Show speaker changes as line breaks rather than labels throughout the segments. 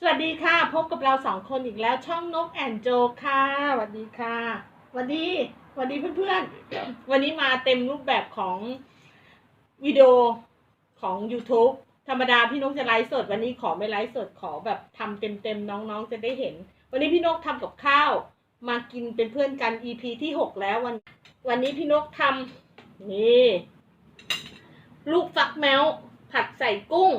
สวัสดีค่ะ พบกับเราสองคนอีกแล้วช่องนกแอนโจค่ะสวัสดีค่ะสวัสดีสวัสดีเพื่อนๆ วันนี้มาเต็มรูปแบบของวิดีโอของ YouTube ธรรมดาพี่นกจะไลฟ์สด วันนี้ขอไม่ไลฟ์สดขอแบบทำเต็มๆ น้องๆ จะได้เห็น วันนี้พี่นกทำกับข้าว มากินเป็นเพื่อนกัน EP ที่หกแล้ววัน วันนี้พี่นกทำนี่ ลูกฟักแมวผัดใส่กุ้ง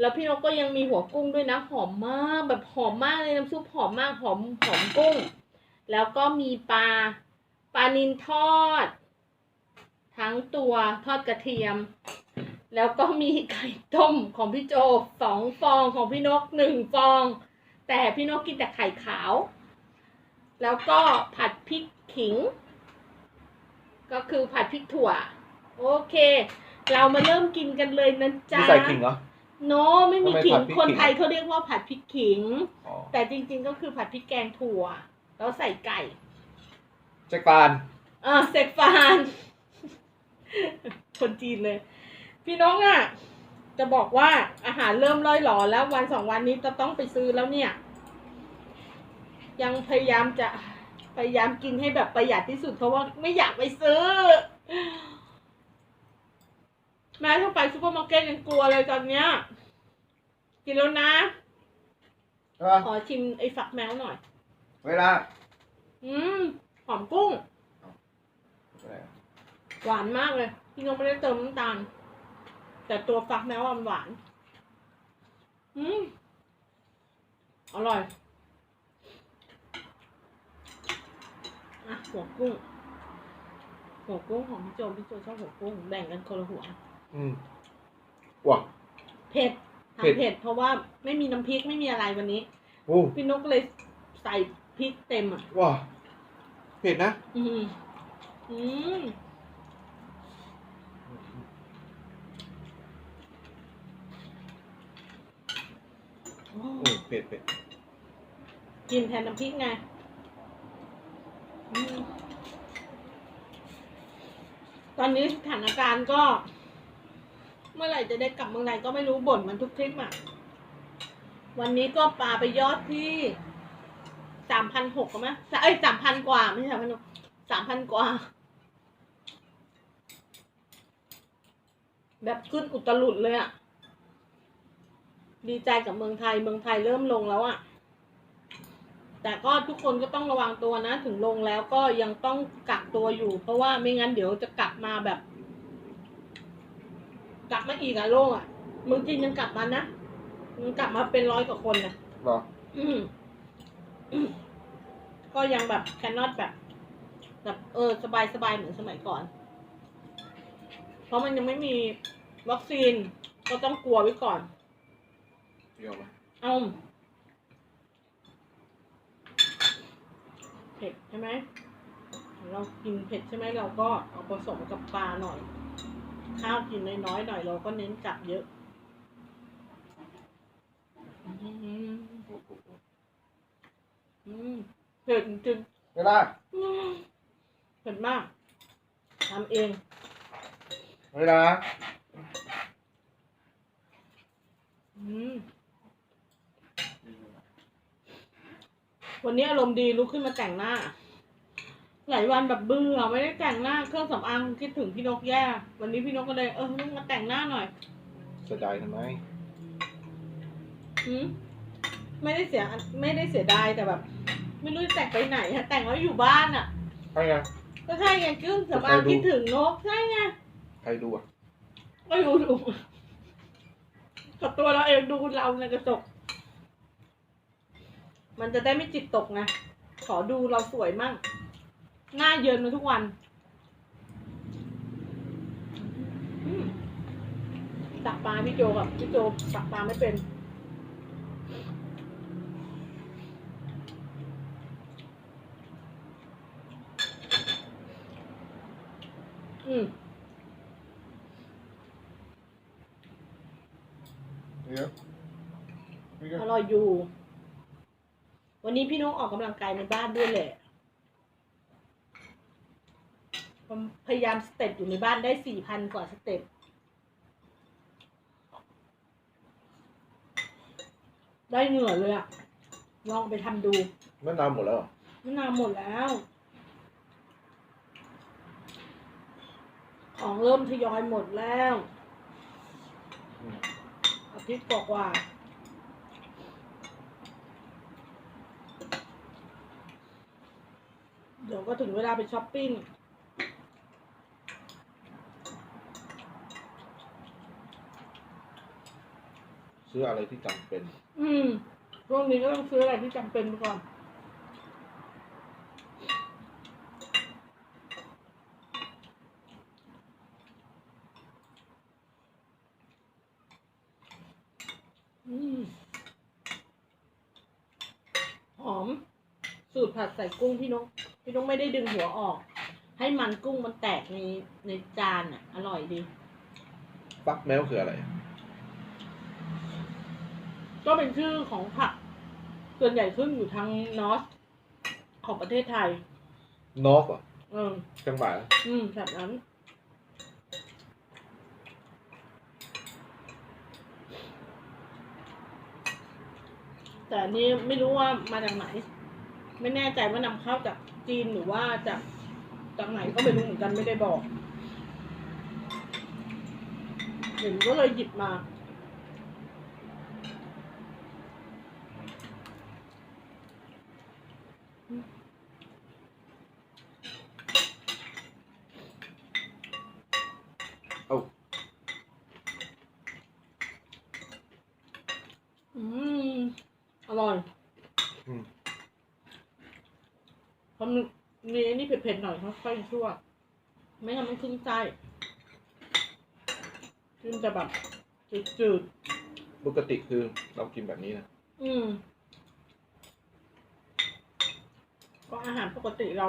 แล้วพี่นกก็ยังมีหัวกุ้งด้วยนะหอมมากแบบหอมมากเลยน้ำซุปหอมมากหอมหอมกุ้ง แล้วก็มีปลาปลานินทอด ทั้งตัวทอดกระเทียม แล้วก็มีไข่ต้มของพี่โจสองฟองของพี่นกหนึ่งฟอง แต่พี่นกกินแต่ไข่ขาว แล้วก็ผัดพริกขิง ก็คือผัดพริกถั่ว โอเค เรามาเริ่มกินกันเลยนะจ๊ะ
ไม่ใส่ขิงเหรอ
โนไม่มี
ทำไม
ขิ
ผั
ง
ดพริก
คน
ขิง
ไทยเขาเรียกว่าผัดพริกขิง
อ๋อ
แต่จริง ๆ ก็คือผัดพริกแกงถั่ว แล้วใส่ไก่
แจ็คปาน
เออเสกฟานคนจีนเลย พี่น้องอะ จะบอกว่าอาหารเริ่มร่อยหลอแล้ววันสองวันนี้จะต้องไปซื้อแล้วเนี่ย ยังพยายามจะพยายามกินให้แบบประหยัดที่สุดเพราะว่าไม่อยากไปซื้อ แม้ถ้าไปซูเปอร์มาร์เก็ตยังกลัวเลยตอนเนี้ย กินแล้วนะ
ใช่ปะ
ขอชิมไอ้ฝักแมวหน่อย
เวลา
อืมหอมกุ้ง
อะไรอะ
หวานมากเลย พี่นกไม่ได้เติมน้ำตาล แต่ตัวฟักแมวอะมันหวาน อืมอร่อยอะหัวกุ้ง หัวกุ้งของพี่โจพี่โจชอบหัวกุ้ง แบ่งกันคนละหัว
อืมว้า
เผ็ด
เผ็ด
ทำเผ็ดเพราะว่าไม่มีน้ำพริกไม่มีอะไรวันนี้
โอ้
พี่นกก็เลยใส่พริกเต็มอะ
ว้าเผ็ดนะ
อืมอืมโอ้
โอ้เผ็ดเผ็ด
กินแทนน้ำพริกไงอืมตอนนี้สถานการณ์ก็ เมื่อไหร่จะได้กลับเมืองไทยก็ไม่รู้บ่นมันทุกคลิปอะ วันนี้ก็ปาไปยอดที่สามพันหกไหมเอ้ยสามพันกว่าไม่ใช่สามพันสามพันกว่า แบบขึ้นอุตลุดเลยอะ ดีใจกับเมืองไทย เมืองไทยเริ่มลงแล้วอะ แต่ก็ทุกคนก็ต้องระวังตัวนะ ถึงลงแล้วก็ยังต้องกักตัวอยู่ เพราะว่าไม่งั้นเดี๋ยวจะกลับมาแบบ กลับมาอีกอะโลกอะเมืองจีนยังกลับมานะมันกลับมาเป็นร้อยกว่าคนนะ
เหรอ
อืมอืมก็ยังแบบแคนนอตแบบแบบเออสบายสบายเหมือนสมัยก่อน เพราะมันยังไม่มีวัคซีนก็ต้องกลัวไว้ก่อน
เปรี้ยวไหม
เอาเผ็ดใช่ไหมเรากินเผ็ดใช่ไหมเราก็เอาผสมกับปลาหน่อย ข้าวกินน้อยๆหน่อยเราก็เน้นกลับเยอะอืมอืมเผ็ดจริง
เวลา
ๆอืมเผ็ดมากทำเอง
เวลา
อืมวันนี้อารมณ์ดีลุกขึ้นมาแต่งหน้า หลายวันแบบเบื่อไม่ได้แต่งหน้าเครื่องสำอางคิดถึงพี่นกแย่ วันนี้พี่นกก็เลยเออลุกมาแต่งหน้าหน่อย
เสียดายทำไม
อืมไม่ได้เสียไม่ได้เสียดายแต่แบบ ไม่รู้จะแต่งไปไหนฮะแต่งแล้วอยู่บ้านอะ
ใครอะ
ก็ใช่ไงเครื่องสำอาง
ใครดู
คิดถึงนกใช่ไง
ใครดูอะ
ก็ดูดูกับตัวเราเองดูเราในกระจก มันจะได้ไม่จิตตกไงขอดูเราสวยมั่ง หน้าเยินมาทุกวันอืมตักปลาพี่โจกับพี่โจตักปลาไม่เป็น อืม
เดี๋ยวนี่ก็
อร่อยอยู่ วันนี้พี่นกออกกำลังกายในบ้านด้วยแหละผม พยายามสเต็ปอยู่ในบ้านได้สี่พันกว่าสเต็ปได้เหงื่อเลยอะลองไปทำดู
มะนาวหมดแล้วเหรอ
มะนาวหมดแล้ว ของเริ่มทยอยหมดแล้ว
อืม
อาทิตย์กว่าๆ เดี๋ยวก็ถึงเวลาไปช้อปปิ้ง
ซื้ออะไรที่จำเป็น
อืมช่วงนี้ก็ต้องซื้ออะไรที่จำเป็นไปก่อน อืม หอม สูตรผัดใส่กุ้งพี่นก พี่นกไม่ได้ดึงหัวออก ให้มันกุ้งมันแตกในในจานอะ อร่อยดี
ฟักแมวคืออะไร
ก็เป็นชื่อของผัก ส่วนใหญ่ขึ้นอยู่ทางนอร์ทของประเทศไทย
นอกเหรอ
เออ
เชียงใหม่เหรอ
อืมแบบนั้น แต่อันนี้ไม่รู้ว่ามาจากไหน ไม่แน่ใจว่านำเข้าจากจีนหรือว่าจากจากไหนก็ไม่รู้เหมือนกันไม่ได้บอกเห็นก็เลยหยิบมา
เอ้า
อืม อร่อย
อืม
เพราะมันมีไอ้นี่ เผ็ดๆหน่อยค่อยๆชั่ว ไม่งั้นมันขึ้นไส้ขึ้นจะแบบจืด
ปกติคือเรากินแบบนี้นะ
ๆอืม ก็อาหารปกติเรา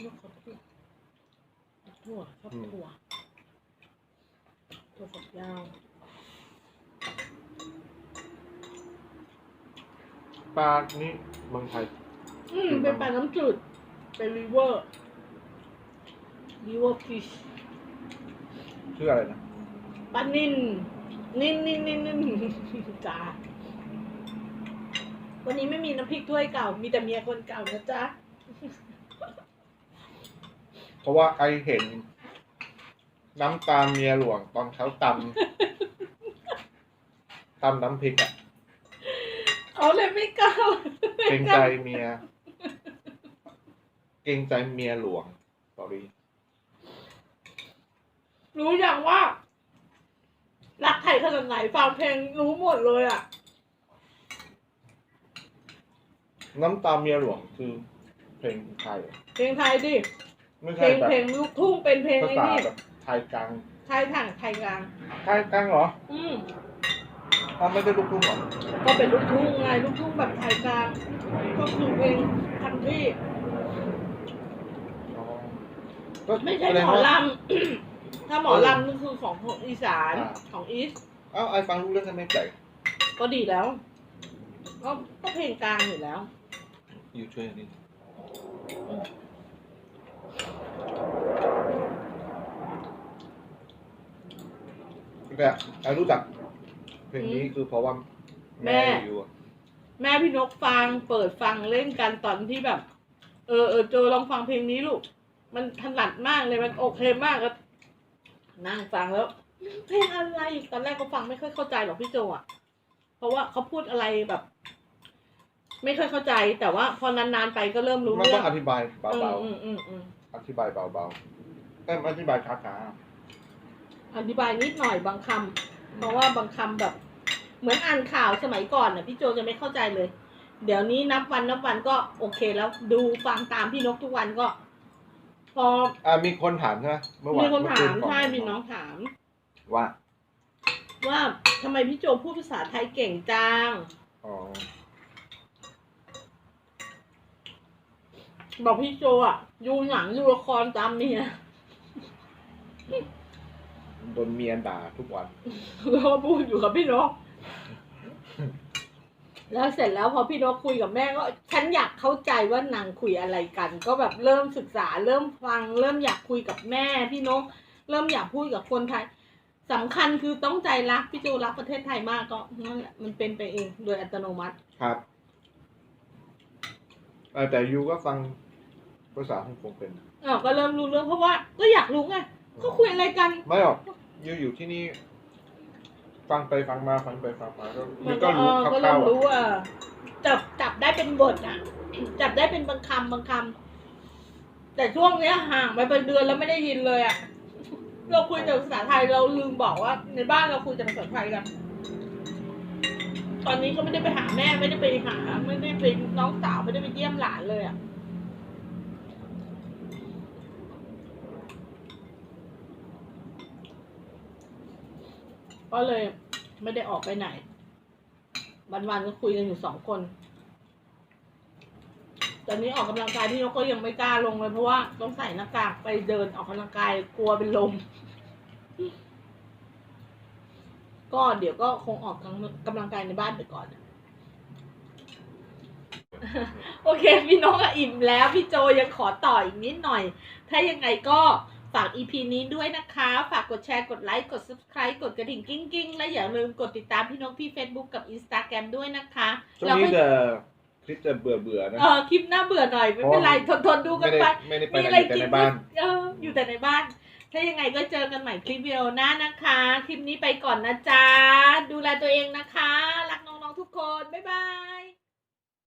เลือกเขาถั่วถั่วชอบถั่วถั่วฝักยาว
ปลานี่เมืองไทย
อืม เป็นปลาน้ำจืด เป็นริเวอร์ริเวอร์ฟิช
ชื่ออะไรนะ
ปลานินนินนินนินนินจ้าวันนี้ไม่มีน้ำพริกถ้วยเก่า มีแต่เมียคนเก่านะจ๊ะ
เพราะว่าไอเห็น น้ำตาเมียหลวงตอนเขาตำตำน้ำพริกอะ
เขาเลยไม่กล้า
เกรงใจเมีย เกรงใจเมียหลวง sorry
รู้อย่างว่า รักใครขนาดไหนฟังเพลงรู้หมดเลยอะ
น้ำตาเมียหลวงคือเพลงไทยเหรอ
เพลงไทยดิ
ไม่
เพล
ใช่
ง
แบบ
เพลงลูกทุ่งเป็นเพลง
ภา
ไอ้
ษา
นี่
แบบไทยกลาง
ไทยถังไทยกลาง
ไทยกลางเหรอ
อืม
อ้าวไม่ได้ลูกทุ่งเหรอ
ก็เป็นลูกทุ่งไงลูกทุ่งแบบไทยกลางก็คือเพลงคันทรี
อ๋อก็
ไม่ใช่
แสดง
หมอ
ว่า
ลำ ถ้าหมอลำนี่คือของอีสาน
อ่า
ของอีส
เอ้าไอฟังรู้เรื่องกันไม่แปลก
ก็ดีแล้ว ก็ก็เพลงกลางอยู่แล้ว
อยู่ช่วยอันนี้แต่ไอรู้จัก เพลงนี้คือเพราะว่า
แม่
แม่อยู่อะ
แม่พี่นกฟังเปิดฟังเล่นกันตอนที่แบบ เออเออโจลองฟังเพลงนี้ลูก มันถนัดมากเลยมันโอเคมากก็นั่งฟังแล้ว เพลงอะไรตอนแรกก็ฟังไม่ค่อยเข้าใจหรอกพี่โจอะ เพราะว่าเขาพูดอะไรแบบ ไม่ค่อยเข้าใจ แต่ว่าพอนานๆไปก็เริ่มรู้
มัน
เรื่
ต้
อ
องงอธิบายเบา
อืมอืมอืม
ๆ อธิบายเบาๆแต่อธิบายช้า
อธิบายนิดหน่อยบางคำ เพราะว่าบางคำแบบ เหมือนอ่านข่าวสมัยก่อนน่ะพี่โจจะไม่เข้าใจเลย เดี๋ยวนี้นับวันนับวันก็โอเคแล้วดูฟังตามพี่นกทุกวันก็ พอ
ๆอ่ามีคนถามใช่ไหมเมื่อวาน
มีคนถาม
เอก่
ใช่มีน้องถาม
ว่า
ว่าทำไมพี่โจพูดภาษาไทยเก่งจัง
อ๋อ
บอกพี่โจอะดูหนังดูละครตามเมีย
โดนเมียด่าทุกวัน
แล้วก็พูดอยู่กับพี่นก แล้วเสร็จแล้วพอพี่นกคุยกับแม่ก็ ฉันอยากเข้าใจว่านางคุยอะไรกัน ก็แบบเริ่มศึกษา เริ่มฟัง เริ่มอยากคุยกับแม่พี่นก เริ่มอยากพูดกับคนไทยสำคัญคือต้องใจรักพี่โจรักประเทศไทยมากก็นั่นแหละมันเป็นไปเองโดยอัตโนมัติ
ครับเออแต่ยูก็ฟังภาษาฮ่องกงเป็น
อ๋อก็เริ่มรู้เรื่องเพราะว่าก็อยากรู้ไง เขาคุยอะไรกัน
ไม่หรอกยูอยู่ที่นี่ ฟังไปฟังมาฟังไปฟังมาก็
มั
ยู
น
ก็
ก็เอ
รู้
อ
ค
ก็เริ่
ร่ามวๆ
รู้
อะ
อะจับจับได้เป็นบทอะ จับได้เป็นบางคำบางคำแต่ช่วงเนี้ยห่างไปเป็นเดือนแล้วไม่ได้ยินเลยอะเราคุยแต่ภาษาไทยเราลืมบอกว่า ในบ้านเราคุยแต่ภาษาไทยกัน ตอนนี้ก็ไม่ได้ไปหาแม่ไม่ได้ไปหา ไม่ได้ไปน้องสาวไม่ได้ไปเยี่ยมหลานเลยอะ ก็เลยไม่ได้ออกไปไหน วันๆก็คุยกันอยู่สองคนตอนนี้ออกกำลังกายพี่นกก็ยังไม่กล้าลงเลยเพราะว่าต้องใส่หน้ากากไปเดินออกกำลังกายกลัวเป็นลม ก็เดี๋ยวก็คงออกกำลังกายในบ้านไปก่อน โอเค พี่น้องอิ่มแล้ว พี่โจยังขอต่ออีกนิดหน่อย ถ้ายังไงก็ ฝาก EP นี้ด้วยนะคะ ฝากกดแชร์ กดไลค์ กด Subscribe กดกระดิ่งกิ้งกิ้งและอย่าลืมกดติดตามพี่นกที่ Facebook กับ Instagram ด้วยนะคะ
ช่วง
แล้ว
นี้
ก็
จะคลิปจะเบื่อเบื่อๆนะ
เออคลิปหน้าเบื่อหน่อยไม่เป็นไรทนทนดูกั
ไม่
น
ได้
ไป
ไม่ได้ไป
มี
ไหน
อะไร
อยู่แต่
กิน
ในบ้าน
เอออยู่แต่ในบ้าน ถ้ายังไงก็เจอกันใหม่คลิปวิดีโอหน้านะคะ คลิปนี้ไปก่อนนะจ๊ะ ดูแลตัวเองนะคะ รักน้องๆทุกคน บ๊ายบาย